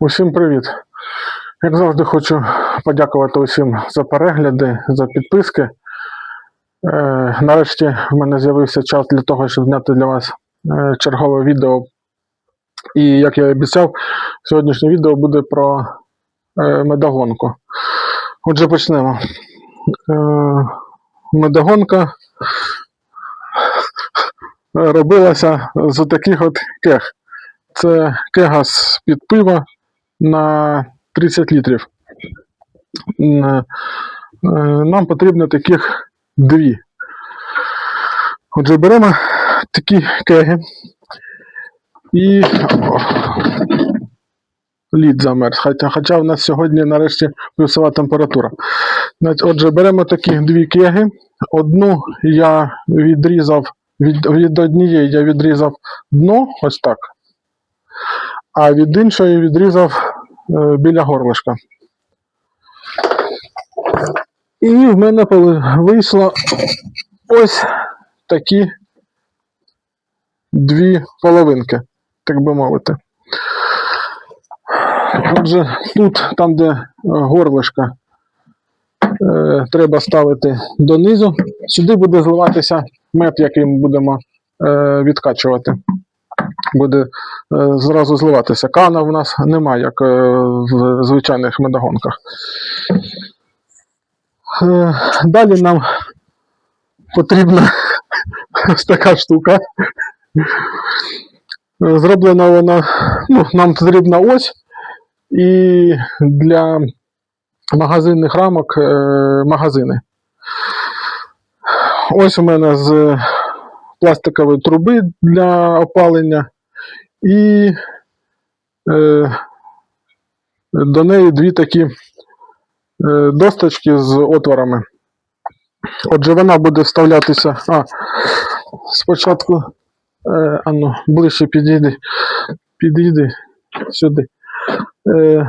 Усім привіт! Як завжди, хочу подякувати усім за перегляди, за підписки. Е, нарешті в мене з'явився час для того, щоб зняти для вас е, чергове відео. І як я і обіцяв, сьогоднішнє відео буде про е, медогонку. Отже, почнемо. Е, медогонка робилася з таких от кег. Це кега з-під пива на 30 літрів. Е, Нам потрібно таких дві. Отже, беремо такі кеги і лід замерз. Хоча, в нас сьогодні нарешті плюсова температура. Отже, беремо такі дві кеги. Одну я відрізав, від, від однієї я відрізав дно, ось так а від іншої відрізав біля горлишка. І в мене вийшло ось такі дві половинки, так би мовити. Отже, тут, там, де е, горлишко, е, треба ставити донизу. Сюди буде зливатися мед, який ми будемо е, відкачувати буде е, зразу зливатися. Кана в нас немає, як е, в звичайних медогонках. Е, Далі нам потрібна ось така штука. Зроблена вона, ну, нам потрібна ось, і для магазинних рамок магазини. Ось у мене з пластикової труби для опалення і е, до неї дві такі е, досточки з отворами. Отже, вона буде вставлятися. А, спочатку, е, ану, ближче підійди, підійди сюди. Е,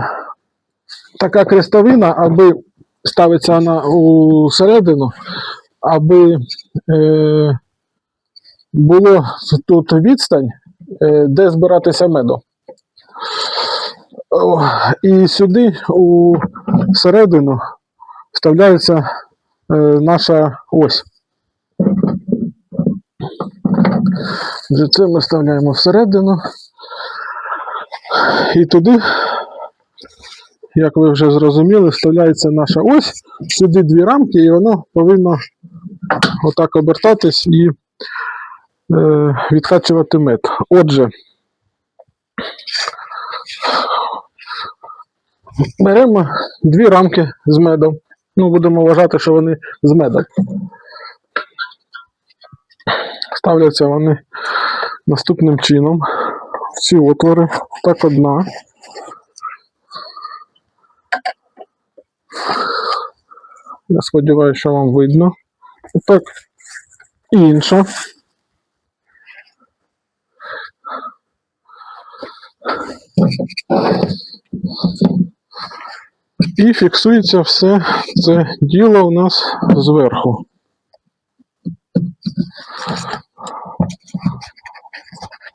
така крестовина, аби ставиться вона у середину, аби е, було тут відстань, де збиратися меду. І сюди у середину вставляється е, наша ось. Це ми вставляємо всередину. І туди, як ви вже зрозуміли, вставляється наша ось, сюди дві рамки, і воно повинно отак обертатись і е, відкачувати мед. Отже, беремо дві рамки з медом. Ну, будемо вважати, що вони з медом. Ставляться вони наступним чином. В ці отвори. Так одна. Я сподіваюся, що вам видно. Так, інша. І фіксується все це діло у нас зверху.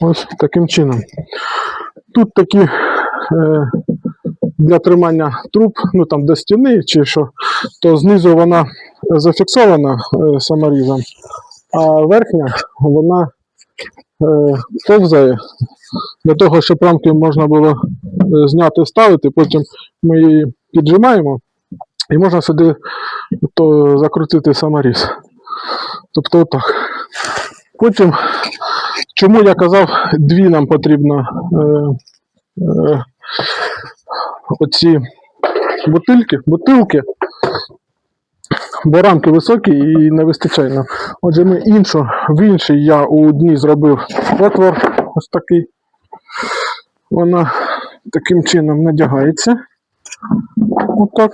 Ось таким чином. Тут такі е, для тримання труб, ну там до стіни чи що, то знизу вона зафіксована е, саморізом, а верхня вона ковзає для того, щоб рамки можна було е, зняти, ставити, потім ми її піджимаємо і можна сюди то закрутити саморіз. Тобто отак. Потім, чому я казав, дві нам потрібно е, е, оці бутильки, бутилки, бо рамки високі і не вистачає нам. Отже, ми іншу, в іншій я у дні зробив отвор ось такий. Вона таким чином надягається. Отак.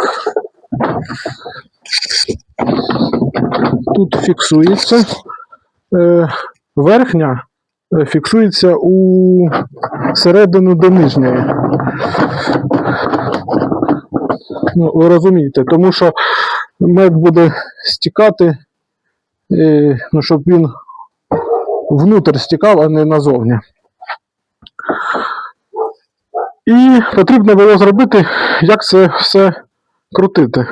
Тут фіксується. Е, верхня е, фіксується у середину до нижньої. Ну, ви розумієте, тому що мед буде стікати, е, ну, щоб він внутрь стікав, а не назовні. І потрібно було зробити, як це все крутити.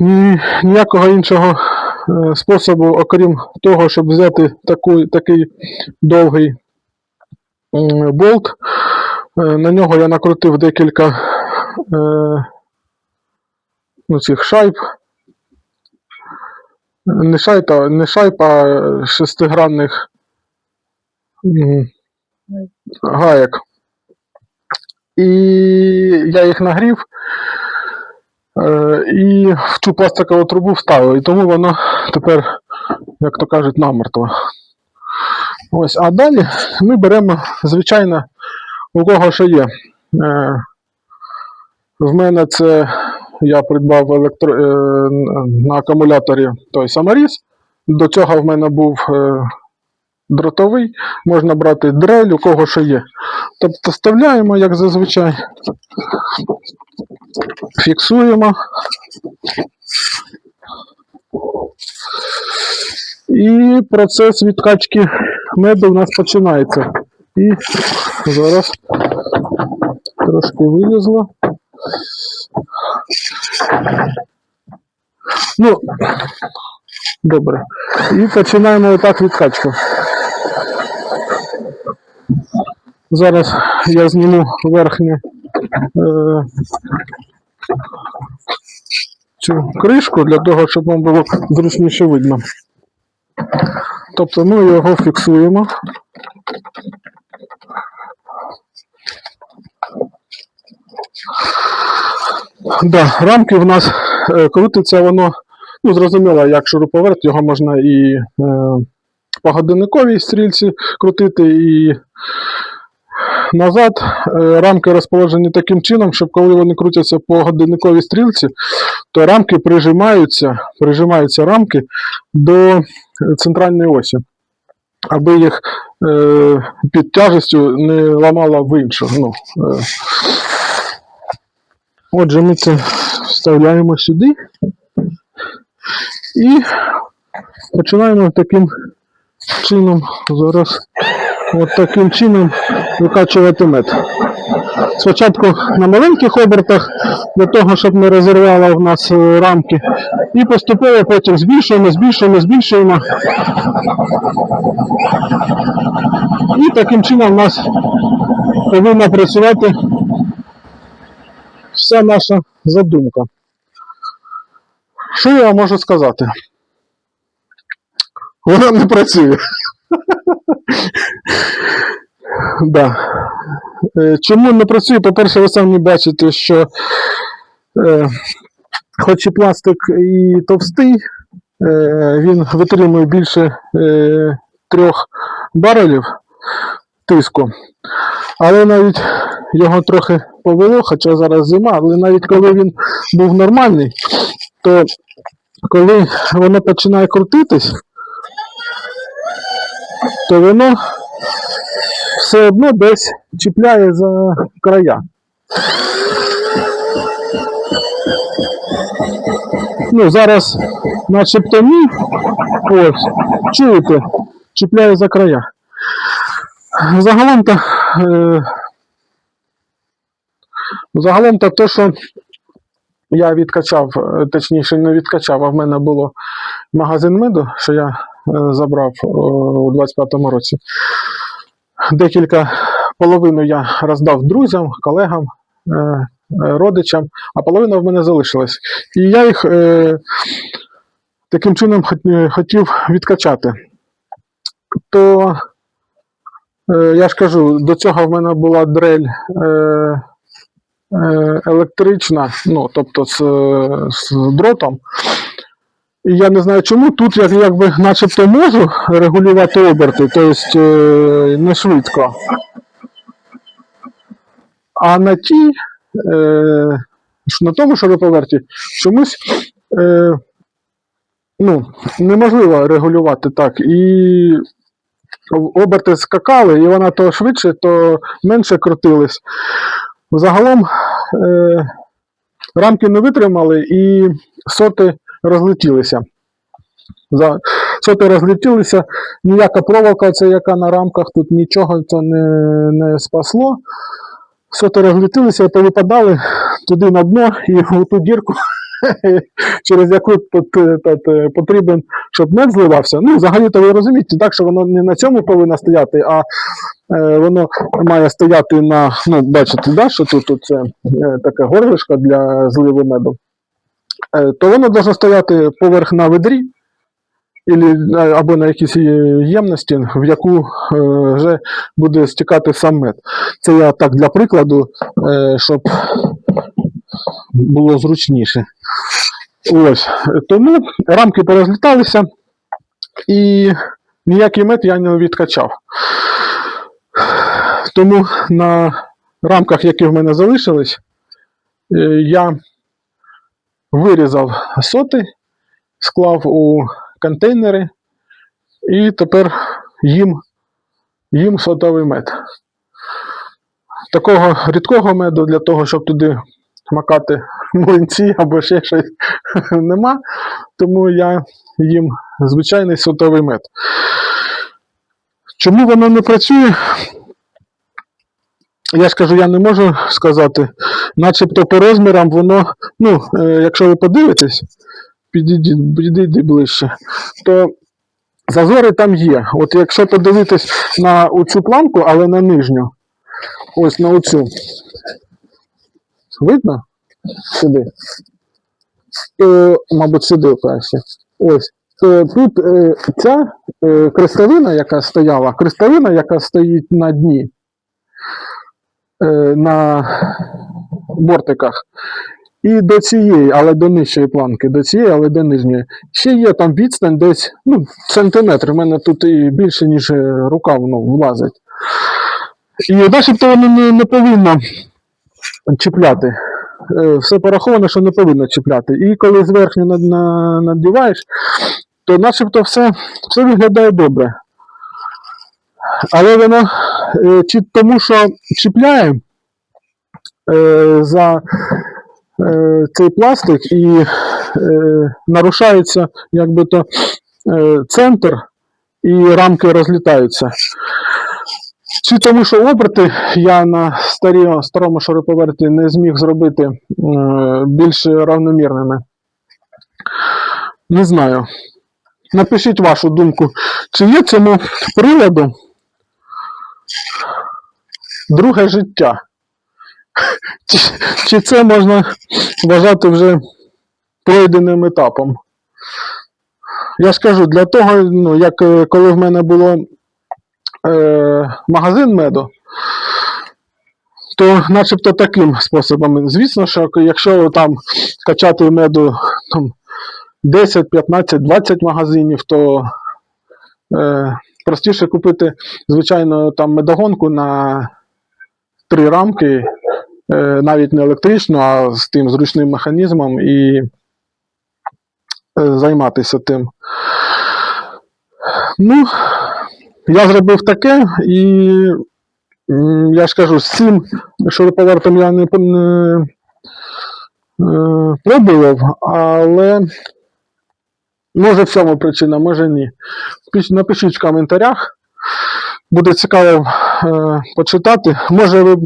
Ні, ніякого іншого е, способу, окрім того, щоб взяти таку, такий довгий болт. Е, На нього я накрутив декілька ну, цих шайб. Не шайб, а, не шайб, шестигранних м, гаєк. І я їх нагрів е, і в цю пластикову трубу вставив. І тому воно тепер, як то кажуть, намертво. Ось, а далі ми беремо, звичайно, у кого що є. Е, в мене це я придбав електро, е, на акумуляторі той саморіз. До цього в мене був е, дротовий, можна брати дрель, у кого що є. Тобто вставляємо, як зазвичай, фіксуємо. І процес відкачки меду у нас починається. І зараз трошки вилізло. Ну, добре. І починаємо отак відкачку. Зараз я зніму верхню е, цю кришку для того, щоб вам було зручніше видно. Тобто ми його фіксуємо. Да, рамки в нас е, крутиться воно, ну зрозуміло, як шуруповерт, його можна і е, по годинниковій стрільці крутити, і назад. Е, рамки розположені таким чином, щоб коли вони крутяться по годинниковій стрілці, то рамки прижимаються, прижимаються рамки до центральної осі, аби їх е, під тяжестю не ламало в іншу. Ну, е. Отже, ми це вставляємо сюди і починаємо таким чином зараз от таким чином викачувати мед. Спочатку на маленьких обертах, для того, щоб не розірвало в нас е, рамки. І поступово потім збільшуємо, збільшуємо, збільшуємо. І таким чином у нас повинна працювати вся наша задумка. Що я вам можу сказати? Вона не працює. Да. Е, Чому не працює? По-перше, ви самі бачите, що е, хоч і пластик і товстий, е, він витримує більше е, трьох барелів тиску. Але навіть його трохи повело, хоча зараз зима, але навіть коли він був нормальний, то коли воно починає крутитись, то воно все одно десь чіпляє за края. Ну, зараз начебто ні. Ось, чуєте, чіпляє за края. Загалом то, е, загалом то те, що я відкачав, е, точніше не відкачав, а в мене було магазин меду, що я е, забрав е, у 25-му році. Декілька половину я роздав друзям, колегам, е, е, родичам, а половина в мене залишилась. І я їх е, таким чином е, хотів відкачати. То е, я ж кажу, до цього в мене була дрель е, е, електрична, ну, тобто з, е, з дротом. І я не знаю чому. Тут я якби начебто можу регулювати оберти, тобто е, не швидко. А на тій, е, на тому шуруповерті чомусь е, ну, неможливо регулювати так. І оберти скакали, і вона то швидше, то менше крутились. Загалом е, рамки не витримали і соти розлетілися. За, соти розлетілися, ніяка проволока, це яка на рамках, тут нічого це не, не спасло. Соти розлетілися і повипадали туди на дно і в ту дірку, через яку е, е, потрібен, щоб мед зливався. Ну, взагалі-то ви розумієте, так, що воно не на цьому повинно стояти, а е, воно має стояти на, ну, бачите, да, що тут, це таке горлишко для зливу меду. То воно може стояти поверх на ведрі, або на якійсь ємності, в яку е, вже буде стікати сам мед. Це я так для прикладу, е, щоб було зручніше. Ось. Тому рамки порозліталися, і ніякий мед я не відкачав. Тому на рамках, які в мене залишились, е, я вирізав соти, склав у контейнери, і тепер їм, їм сотовий мед. Такого рідкого меду для того, щоб туди макати млинці або ще щось нема, тому я їм звичайний сотовий мед. Чому воно не працює? Я ж кажу, я не можу сказати. Начебто по розмірам воно, ну, е, якщо ви подивитесь, підійдіть, підійдіть ближче, то зазори там є. От якщо подивитись на оцю планку, але на нижню, ось на оцю. Видно? Сюди. То, мабуть, сюди краще. Ось. То тут е, ця е, крестовина, яка стояла, крестовина, яка стоїть на дні, е, на бортиках, і до цієї, але до нижчої планки, до цієї, але до нижньої. Ще є там відстань десь ну, сантиметр. У мене тут і більше, ніж е, рука воно влазить. І начебто воно не, не повинно чіпляти. Е, Все пораховано, що не повинно чіпляти. І коли зверхньо над, на, надіваєш, то начебто все, все виглядає добре. Але воно е, чи тому, що чіпляє е, за е, цей пластик і е, нарушається якби то е, центр і рамки розлітаються. Чи тому, що оберти я на старі, старому шуруповерті не зміг зробити е, більш равномірними. Не знаю. Напишіть вашу думку, чи є цьому приладу друге життя? Чи, чи це можна вважати вже пройденим етапом? Я ж кажу, для того, ну, як е, коли в мене було е, магазин меду, то начебто таким способом. Звісно, що якщо там качати меду там, 10, 15, 20 магазинів, то е, простіше купити, звичайно, там медогонку на три рамки, е, навіть не електричну, а з тим зручним механізмом і е, займатися тим. Ну, я зробив таке, і я ж кажу, з цим шуруповертом я не, не е, пробував, але може в цьому причина, може ні. Напишіть в коментарях. Буде цікаво е, почитати. Може, ви,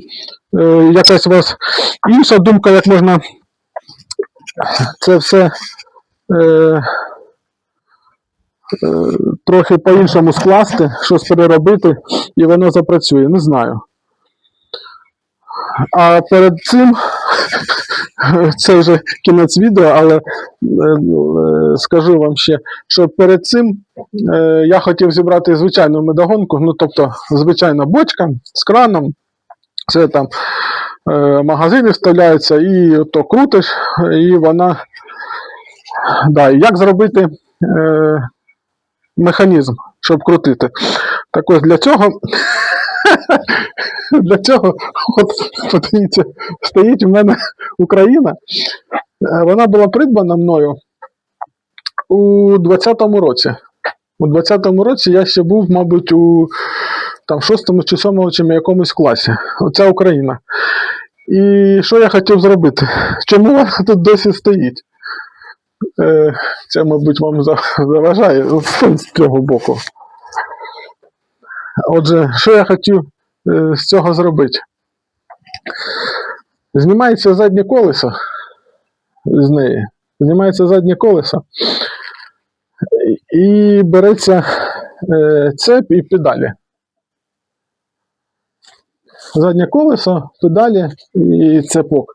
е, якась у вас інша думка, як можна це все е, трохи по-іншому скласти, щось переробити, і воно запрацює. Не знаю. А перед цим це вже кінець відео, але е, е, скажу вам ще, що перед цим е, я хотів зібрати звичайну медогонку, ну тобто звичайна бочка з краном. Це там е, магазини вставляються, і то крутиш, і вона. Да, як зробити е, механізм, щоб крутити. Так ось для цього. Для цього, от, подивіться, стоїть у мене Україна. Е, Вона була придбана мною у 20-му році. У 20-му році я ще був, мабуть, у там, 6-му чи 7-му чи якомусь класі. Оця Україна. І що я хотів зробити? Чому вона тут досі стоїть? Е, це, мабуть, вам заважає з цього боку. Отже, що я хотів е, з цього зробити? Знімається заднє колесо з неї. Знімається заднє колесо. І береться е, цеп і педалі. Заднє колесо, педалі і цепок.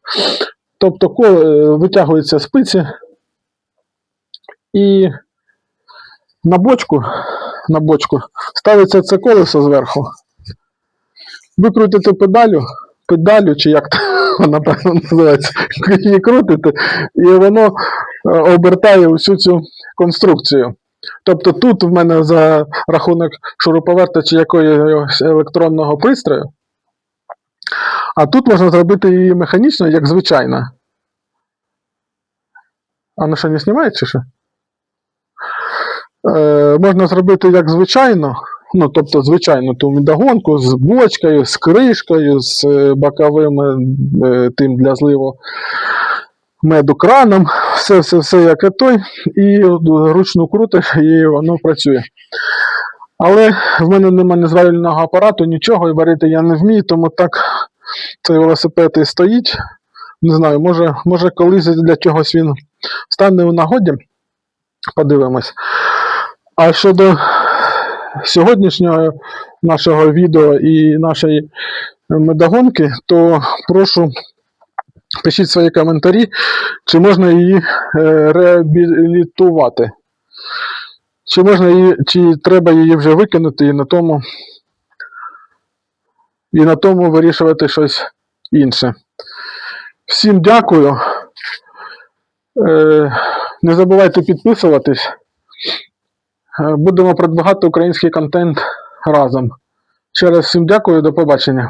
Тобто витягуються спиці і на бочку, на бочку ставиться це колесо зверху. Ви крутите педалю, педалю, чи як вона правильно називається, її крутите, і воно е, обертає усю цю конструкцію. Тобто тут в мене за рахунок шуруповерта чи якогось електронного пристрою, а тут можна зробити її механічно, як звичайно. А на що не знімає чи що? Е, можна зробити як звичайно, ну тобто звичайно ту медогонку з бочкою, з кришкою, з е, боковим е, тим для зливу меду краном, все, все, все як і той, і ручну крутиш, і воно працює. Але в мене немає незварювального апарату, нічого, і варити я не вмію, тому так цей велосипед і стоїть. Не знаю, може, може колись для чогось він стане у нагоді. Подивимось. А щодо сьогоднішнього нашого відео і нашої медогонки, то прошу пишіть свої коментарі, чи можна її е, реабілітувати. Чи можна її, чи треба її вже викинути і на тому, і на тому вирішувати щось інше. Всім дякую. Е, не забувайте підписуватись. Е, Будемо продвигати український контент разом. Ще раз всім дякую, до побачення.